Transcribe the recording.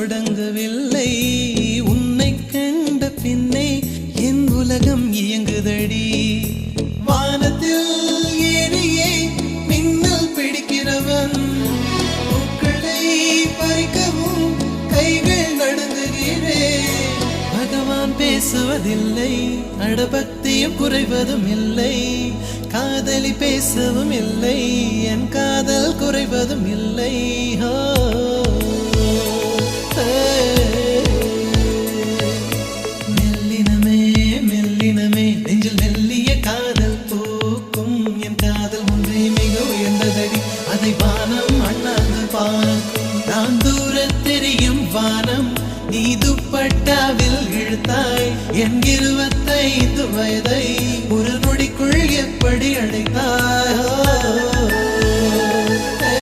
தொடங்கவில்லை. உன்னை கண்ட பின்னே என் உலகம் இயங்குதடி. வானத்தில் ஏறியே மின்னல் பிடிக்கிறவன். பூக்களை பறிக்கவும் கைகள் நடுங்குகிறே. பகவான் பேசுவதில்லை அடபக்தியும் குறைவதும் இல்லை. காதலி பேசவும் இல்லை என் காதல் குறைவது அதை வானம் அண்ணாந்து பார்க்கும் நான் தூர தெரியும் வானம். நீ துப்பட்டாவில் இழுத்தாய். என் இருபத்தைந்து வயதை ஒரு நொடிக்குள் எப்படி அழைத்தாய்